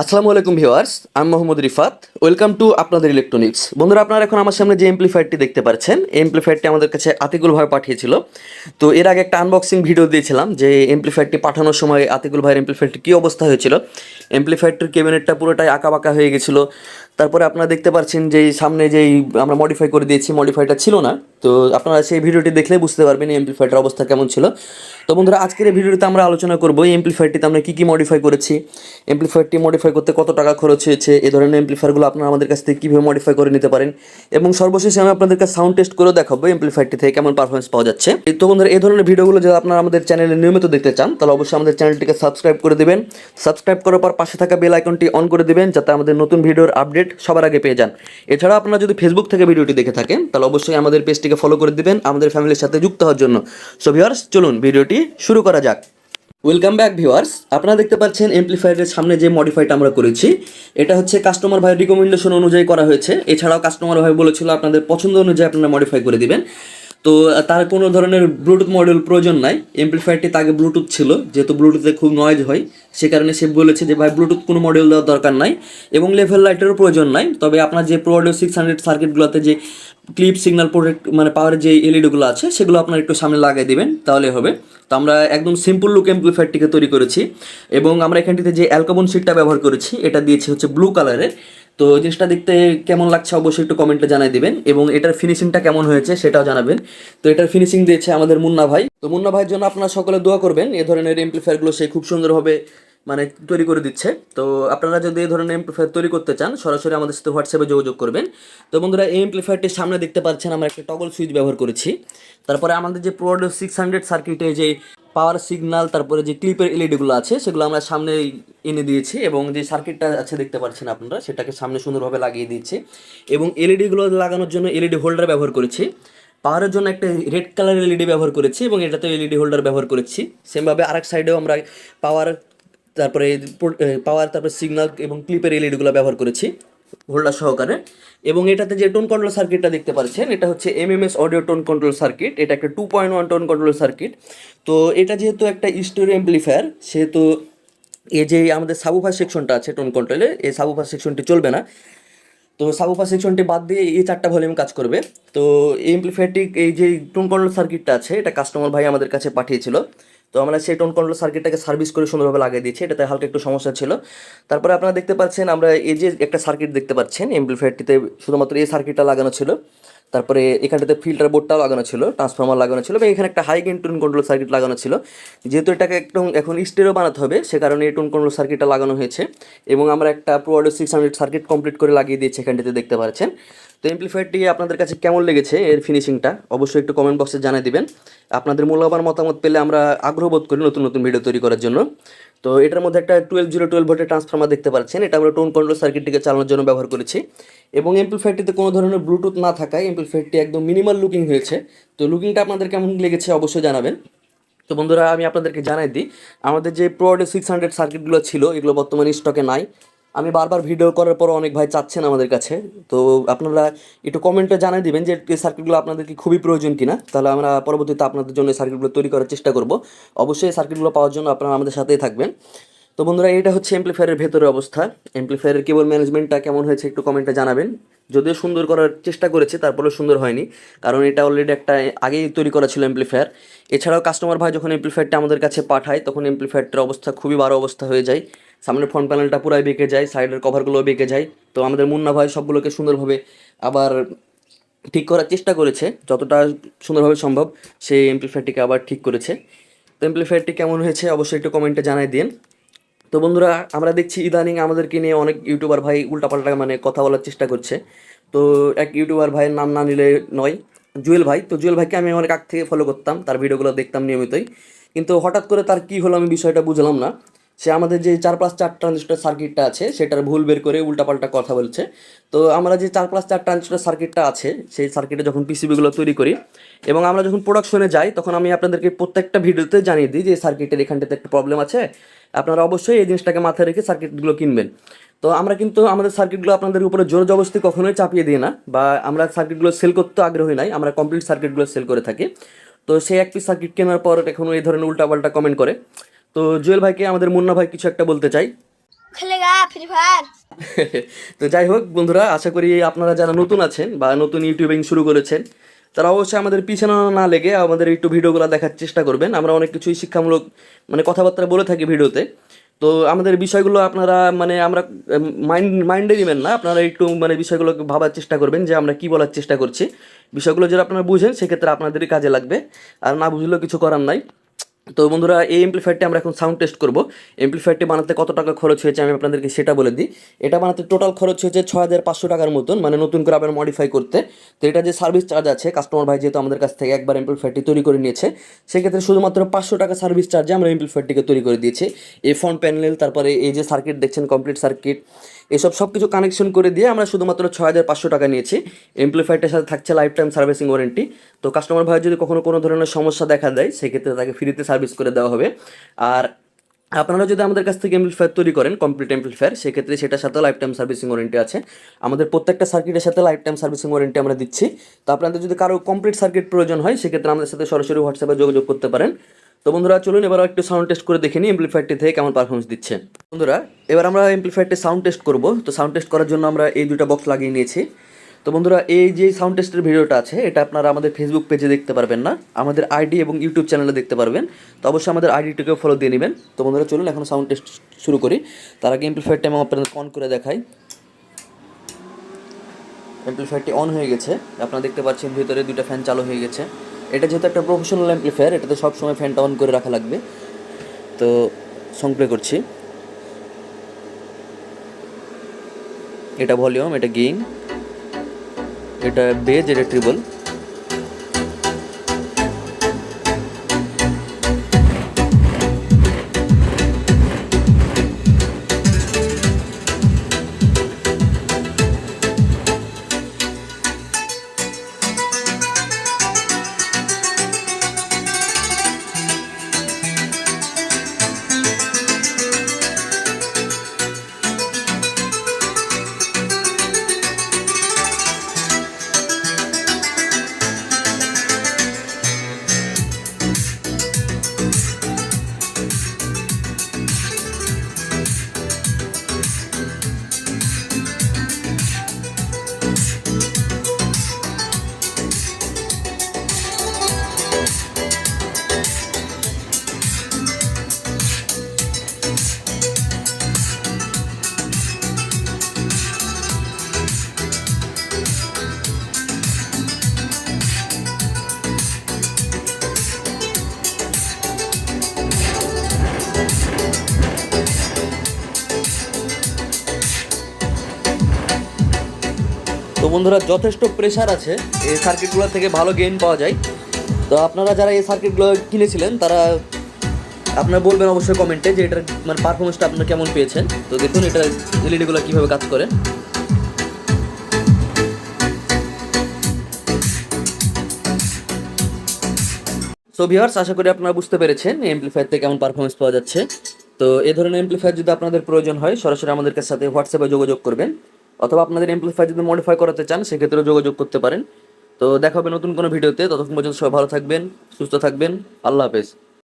আসসালামু আলাইকুম ভিউয়ার্স, আমি মোহাম্মদ রিফাত। ওয়েলকাম টু আপনাদের ইলেকট্রনিক্স। বন্ধুরা, আপনারা এখন আমার সামনে যে এমপ্লিফায়ারটি দেখতে পাচ্ছেন এমপ্লিফায়ারটি আমাদের কাছে আতিকুল ভাই পাঠিয়েছিল। তো এর আগে একটা আনবক্সিং ভিডিও দিয়েছিলাম যে এমপ্লিফায়ারটি পাঠানোর সময় আতিকুল ভাইয়ের এমপ্লিফায়ারটি কী অবস্থা হয়েছিল। এমপ্লিফায়ারটির কেবিনেটটা পুরোটাই আঁকা বাঁকা হয়ে গেছিল। তারপরে আপনারা দেখতে পাচ্ছেন যে সামনে যেই আমরা মডিফাই করে দিয়েছি মডিফাইটা ছিল না। তো আপনারা সেই ভিডিওটি দেখলে বুঝতে পারবেন এই এমপ্লিফায়ারটার অবস্থা কেমন ছিল। তো বন্ধুরা, আজকের এই ভিডিওতে আমরা আলোচনা করব এই এমপ্লিফায়ারটিতে আমরা কী কী মডিফাই করেছি। এমপ্লিফায়ারটি মডিফাই করতে কত টাকা খরচ হয়েছে এই ধরনের এমপ্লিফায়ারগুলো আপনারা আমাদের কাছ থেকে কীভাবে মডিফাই করে নিতে পারেন। এবং সর্বশেষে আমি আপনাদেরকে সাউন্ড টেস্ট করেও দেখাবো এমপ্লিফায়ারটি থেকে কেমন পারফরমেন্স পাওয়া যাচ্ছে। তো বন্ধুরা এই ধরনের ভিডিওগুলো যদি আপনারা আমাদের চ্যানেলে নিয়মিত দেখতে চান, তাহলে অবশ্যই আমাদের চ্যানেলটিকে সাবস্ক্রাইব করে দেবেন। সাবস্ক্রাইব করার পর পাশে থাকা বেল আইকনটি অন করে দেবেন, যাতে আমাদের নতুন ভিডিওর আপডেট সবার আগে পেয়ে যান। এছাড়া আপনারা যদি ফেসবুক থেকে ভিডিওটি দেখে থাকেন, তাহলে অবশ্যই আমাদের পেজটিকে ফলো করে দিবেন আমাদের ফ্যামিলির সাথে যুক্ত হওয়ার জন্য। সো ভিওয়ার্স চলুন ভিডিওটি শুরু করা যাক। ওয়েলকাম ব্যাক ভিউয়ার্স আপনারা দেখতে পাচ্ছেন এমপ্লিফায়ারের সামনে যে মডিফাইটা আমরা করেছি, এটা হচ্ছে কাস্টমার ভাই রিকমেন্ডেশন অনুযায়ী করা হয়েছে। এছাড়াও কাস্টমার ভাই বলেছিল আপনাদের পছন্দ অনুযায়ী আপনারা মডিফাই করে দিবেন। তো তার কোনো ধরনের ব্লুটুথ মডেল প্রয়োজন নাই। এমপ্লিফায়ারটি তাকে ব্লুটুথ ছিল, যেহেতু ব্লুটুথে খুব নয়েজ হয়, সে কারণে সে বলেছে যে, ভাই ব্লুটুথ কোনো মডেল দেওয়ার দরকার নাই এবং লেভেল লাইটেরও প্রয়োজন নাই। তবে আপনার যে প্রো সিক্স হান্ড্রেড সার্কিটগুলোতে যে ক্লিপ সিগন্যাল প্রোটেক্ট মানে পাওয়ার যে এলইডিগুলো আছে, সেগুলো আপনার একটু সামনে লাগিয়ে দেবেন, তাহলে হবে। তো আমরা একদম সিম্পল লুক এমপ্লিফায়ারটিকে তৈরি করেছি এবং আমরা এখানটিতে যে অ্যালকাবন সিটটা ব্যবহার করেছি, এটা দিয়েছি হচ্ছে ব্লু কালারের তো জিনিসটা দেখতে কেমন লাগছে অবশ্যই একটু কমেন্টে জানাই দিবেন এবং এটার ফিনিশিংটা কেমন হয়েছে সেটাও জানাবেন। তো এটার ফিনিশিং দিয়েছে আমাদের মুন্না ভাই। তো মুন্না ভাইয়ের জন্য আপনারা সকলে দোয়া করবেন, এ ধরনের এমপ্লিফায়ারগুলো সে খুব সুন্দরভাবে মানে তৈরি করে দিচ্ছে। তো আপনারা যদি এই ধরনের এমপ্লিফায়ার তৈরি করতে চান, সরাসরি আমাদের সাথে হোয়াটসঅ্যাপে যোগাযোগ করবেন। তো বন্ধুরা, এই এমপ্লিফায়ারটির সামনে দেখতে পাচ্ছেন আমরা একটা টগল সুইচ ব্যবহার করেছি। তারপরে আমাদের যে প্রোডো সিক্স হান্ড্রেড সার্কিটে যে পাওয়ার সিগনাল, তারপরে যে ক্লিপের এলইডিগুলো আছে, সেগুলো আমরা সামনে এনে দিয়েছি এবং যে সার্কিটটা আছে দেখতে পাচ্ছেন আপনারা, সেটাকে সামনে সুন্দরভাবে লাগিয়ে দিয়েছি এবং এলইডিগুলো লাগানোর জন্য এলইডি হোল্ডার ব্যবহার করেছি। পাওয়ারের জন্য একটা রেড কালার এলইডি ব্যবহার করেছি এবং এটাতে এলইডি হোল্ডার ব্যবহার করেছি। সেমভাবে আরেক সাইডেও আমরা পাওয়ার, তারপরে পাওয়ার, তারপরে সিগনাল এবং ক্লিপের এলইডিগুলো ব্যবহার করেছি। হোল্ডার সহকারে। এবং এটাতে যে টোন কন্ট্রোল সার্কিটটা দেখতে পাচ্ছেন, এটা হচ্ছে MMS audio tone control circuit এটা একটা two point one tone control circuit তো এটা যেহেতু একটা স্টোরি এমপ্লিফায়ার সেহেতু এই যে আমাদের সাবুফার সেকশনটা আছে টোন কন্ট্রোলে এই সাবুফার সেকশনটি চলবে না। তো সাবুফার সেকশনটি বাদ দিয়ে এই চারটা ভলিউম কাজ করবে। তো এই এমপ্লিফায়ারটি এই যে টোন কন্ট্রোল সার্কিটটা আছে, এটা কাস্টমার ভাই আমাদের কাছে পাঠিয়েছিল। তো আমরা সেই টোন কন্ট্রোল সার্কিটটাকে সার্ভিস করে সুন্দরভাবে লাগিয়ে দিয়েছি, এটাতে হালকা একটু সমস্যা ছিল। তারপরে আপনারা দেখতে পাচ্ছেন, আমরা এই যে একটা সার্কিট দেখতে পাচ্ছেন এমপ্লিফায়ারটিতে শুধুমাত্র এই সার্কিটটা লাগানো ছিল। তারপরে এখানটাতে ফিল্টার বোর্ডটাও লাগানো ছিল ট্রান্সফর্মার লাগানো ছিল এবং এখানে একটা high gain tone control circuit লাগানো ছিল। যেহেতু এটাকে একদম এখন স্টেরও বানাতে হবে, সে কারণে টোন কন্ট্রোল সার্কিটটা লাগানো হয়েছে এবং আমরা একটা প্রোয়ার্ডো সিক্স হান্ড্রেড সার্কিট কমপ্লিট করে লাগিয়ে দিয়েছি এখানটিতে দেখতে পাচ্ছেন। তো এমপ্লিফায়ারটি আপনাদের কাছে কেমন লেগেছে এর ফিনিশিংটা অবশ্যই একটু কমেন্ট বক্সে জানিয়ে দেবেন। আপনাদের মূল্যবান মতামত পেলে আমরা আগ্রহ বোধ করি নতুন নতুন ভিডিও তৈরি করার জন্য। তো এটার মধ্যে একটা টুয়েলভ জিরো টুয়েলভ ভোল্টের ট্রান্সফর্মার দেখতে পাচ্ছেন। এটা আমরা টোন কন্ট্রোল সার্কিটটিকে চালানোর জন্য ব্যবহার করেছি। এবং এমপ্লিফায়ারটিতে কোনো ধরনের ব্লুটুথ না থাকায় এমপ্লিফায়ারটি একদম মিনিমাল লুকিং হয়েছে। তো লুকিংটা আপনাদের কেমন লেগেছে অবশ্যই জানাবেন। তো বন্ধুরা, আমি আপনাদেরকে জানাই দিই, আমাদের যে প্রোডে সিক্স হান্ড্রেড সার্কিটগুলো ছিল, এগুলো বর্তমানে স্টকে নাই। আমি বারবার ভিডিও করার পর অনেক ভাই চাচ্ছেন আমাদের কাছে। তো আপনারা একটু কমেন্টে জানিয়ে দিবেন যে, এই সার্কিটগুলো আপনাদের কি খুবই প্রয়োজন কিনা? তাহলে আমরা পরবর্তীতে আপনাদের জন্য সার্কিটগুলো তৈরি করার চেষ্টা করব। অবশ্যই সার্কিটগুলো পাওয়ার জন্য আপনারা আমাদের সাথেই থাকবেন। তো বন্ধুরা এটা হচ্ছে এমপ্লিফায়ারের ভেতরের অবস্থা। এমপ্লিফায়ারের কেবল ম্যানেজমেন্টটা কেমন হয়েছে একটু কমেন্টে জানাবেন। যদিও সুন্দর করার চেষ্টা করেছে, তারপরেও সুন্দর হয়নি। কারণ এটা অলরেডি একটা আগেই তৈরি করা ছিল এমপ্লিফায়ার এছাড়াও কাস্টমার ভাই যখন এমপ্লিফায়ারটা আমাদের কাছে পাঠায়, তখন এমপ্লিফায়ারটার অবস্থা খুবই বারো অবস্থা হয়ে যায়। সামনের ফ্রন্ট প্যানেলটা পুরাই বেঁকে যায় সাইডের কভারগুলো বেঁকে যায়। তো আমাদের মুন্না ভাই সবগুলোকে সুন্দরভাবে আবার ঠিক করার চেষ্টা করেছে, যতটা সুন্দরভাবে সম্ভব। সেই এমপ্লিফায়ারটিকে আবার ঠিক করেছে। তো এমপ্লিফায়ারটি কেমন হয়েছে অবশ্যই একটু কমেন্টে জানাই দিন। তো বন্ধুরা, আমরা দেখছি ইদানিং আমাদেরকে নিয়ে অনেক ইউটিউবার ভাই উল্টাপাল্টা মানে কথা বলার চেষ্টা করছে। তো এক ইউটিউবার ভাইয়ের নাম না নিলে নয়, জুয়েল ভাই। তো জুয়েল ভাইকে আমি অনেক আগ থেকে ফলো করতাম, তার ভিডিওগুলো দেখতাম নিয়মিতই। কিন্তু হঠাৎ করে তার কী হলো আমি বিষয়টা বুঝলাম না। সে আমাদের যে চার প্লাস চার ট্রানজিস্টার সার্কিটটা আছে, সেটার ভুল বের করে উল্টাপাল্টা কথা বলছে। তো আমরা যে চার প্লাস চার ট্রানজিস্টার সার্কিটটা আছে, সেই সার্কিটে যখন পিসিবিগুলো তৈরি করি এবং আমরা যখন প্রোডাকশনে যাই, তখন আমি আপনাদেরকে প্রত্যেকটা ভিডিওতে জানিয়ে দিই যে সার্কিটের এখানটাতে একটা প্রবলেম আছে। আপনারা অবশ্যই এই জিনিসটাকে মাথায় রেখে সার্কিটগুলো কিনবেন। তো আমরা কিন্তু আমাদের সার্কিটগুলো আপনাদের উপরে জোর জবস্তি কখনোই চাপিয়ে দিই না বা আমরা সার্কিটগুলো সেল করতে আগ্রহী নাই, আমরা কমপ্লিট সার্কিটগুলো সেল করে থাকি। তো সেই এক পিস সার্কিট কেনার পর এখনও এই ধরনের উল্টাপাল্টা কমেন্ট করে। তো জুয়েল ভাইকে আমাদের মুন্না ভাই কিছু একটা বলতে চাই। তো যাই হোক বন্ধুরা আশা করি আপনারা যারা নতুন আছেন বা নতুন ইউটিউবিং শুরু করেছেন তারা অবশ্যই আমাদের পিছনে না লেগে আমাদের একটু ভিডিওগুলো দেখার চেষ্টা করবেন। আমরা অনেক কিছুই শিক্ষামূলক মানে কথাবার্তা বলে থাকি ভিডিওতে। তো আমাদের বিষয়গুলো আপনারা মানে আমরা মাইন্ড মাইন্ডে দিবেন না। আপনারা একটু মানে বিষয়গুলোকে ভাবার চেষ্টা করবেন যে আমরা কি বলার চেষ্টা করছি। বিষয়গুলো যদি আপনারা বুঝেন সেক্ষেত্রে আপনাদেরই কাজে লাগবে। আর না বুঝলেও কিছু করার নাই। তো বন্ধুরা, এই এমপ্লিফায়ারটি আমরা এখন সাউন্ড টেস্ট করব। এমপ্লিফায়ারটি বানাতে কত টাকা খরচ হয়েছে আমি আপনাদেরকে সেটা বলে দিই। এটা বানাতে টোটাল খরচ হয়েছে ছ হাজার পাঁচশো টাকার মতন মানে নতুন করে আবার মডিফাই করতে। তো এটা যে সার্ভিস চার্জ আছে কাস্টমার ভাই যেহেতু আমাদের কাছ থেকে একবার এমপ্লিফায়ারটি তৈরি করে নিয়েছে, সেক্ষেত্রে শুধুমাত্র পাঁচশো টাকা সার্ভিস চার্জে আমরা এমপ্লিফায়ারটিকে তৈরি করে দিয়েছি। এই ফ্রন্ট প্যানেল তারপরে এই যে সার্কিট দেখছেন কমপ্লিট সার্কিট এসব সব কিছু কানেকশন করে দিয়ে আমরা শুধুমাত্র ছয় হাজার পাঁচশো টাকা নিয়েছি। এমপ্লিফায়ারটার সাথে থাকছে লাইফ টাইম সার্ভিসিং ওয়ারেন্টি তো কাস্টমার ভাই যদি কখনো কোনো ধরনের সমস্যা দেখা দেয়, সেক্ষেত্রে তাকে ফ্রিতে সার্ভিস করে দেওয়া হবে। আর আপনারা যদি আমাদের কাছ থেকে এমপ্লিফায়ার তৈরি করেন কমপ্লিট এমপ্লিফায়ার সেক্ষেত্রে সেটার সাথে লাইফ টাইম সার্ভিসিং ওয়ারেন্টি আছে। আমাদের প্রত্যেকটা সার্কিটের সাথে লাইফ টাইম সার্ভিসিং ওয়ারেন্টি আমরা দিচ্ছি। তো আপনাদের যদি কারও কমপ্লিট সার্কিট প্রয়োজন হয়, সেক্ষেত্রে আমাদের সাথে সরাসরি হোয়াটসঅ্যাপে যোগাযোগ করতে পারেন। তো বন্ধুরা, চলুন এবার একটু সাউন্ড টেস্ট করে দেখে নিই এমপ্লিফায়ারটি থেকে কেমন পারফরমেন্স দিচ্ছে। বন্ধুরা, এবার আমরা এমপ্লিফায়ারটি সাউন্ড টেস্ট করব। তো সাউন্ড টেস্ট করার জন্য আমরা এই দুটো বক্স লাগিয়ে নিয়েছি। তো বন্ধুরা, এই যে সাউন্ড টেস্টের ভিডিওটা আছে, এটা আপনারা আমাদের ফেসবুক পেজে দেখতে পারবেন না, আমাদের আইডি এবং ইউটিউব চ্যানেলে দেখতে পারবেন। তো অবশ্যই আমাদের আইডিটিকেও ফলো দিয়ে নেবেন। তো বন্ধুরা, চলুন এখন সাউন্ড টেস্ট শুরু করি। তার আগে এমপ্লিফায়ারটা আমি আপনাদের অন করে দেখাই। এমপ্লিফায়ারটি অন হয়ে গেছে। আপনারা দেখতে পাচ্ছেন, ভিতরে দুটো ফ্যান চালু হয়ে গেছে। এটা যেহেতু একটা প্রফেশনাল অ্যাম্পলিফায়ার এটাতে সবসময় ফ্যানটা অন করে রাখা লাগবে। তো সং প্লে করছি। এটা ভলিউম এটা গেইন এটা বেজ এটা ট্রিবল বন্ধুরা, যথেষ্ট প্রেশার আছে। এই সার্কিটগুলো থেকে ভালো গেইন পাওয়া যায়। তো আপনারা যারা এই সার্কিটগুলো কিনেছিলেন, তারা আপনারা বলবেন অবশ্যই কমেন্টে যে এটার মানে পারফরমেন্সটা আপনারা কেমন পেয়েছেন। তো দেখুন, এটা এলইডিগুলো কীভাবে কাজ করে। সো ভিউয়ার্স আশা করি আপনারা বুঝতে পেরেছেন এমপ্লিফায়ার থেকে কেমন পারফরমেন্স পাওয়া যাচ্ছে। তো এই ধরনের এমপ্লিফায়ার যদি আপনাদের প্রয়োজন হয়, সরাসরি আমাদের সাথে হোয়াটসঅ্যাপে যোগাযোগ করবেন। অথবা আপনাদের এমপ্লিফাই যদি মডিফাই করাতে চান, সেক্ষেত্রেও যোগাযোগ করতে পারেন। তো দেখা হবে নতুন কোনো ভিডিওতে। ততক্ষণ পর্যন্ত সবাই ভালো থাকবেন, সুস্থ থাকবেন। আল্লাহ হাফেজ।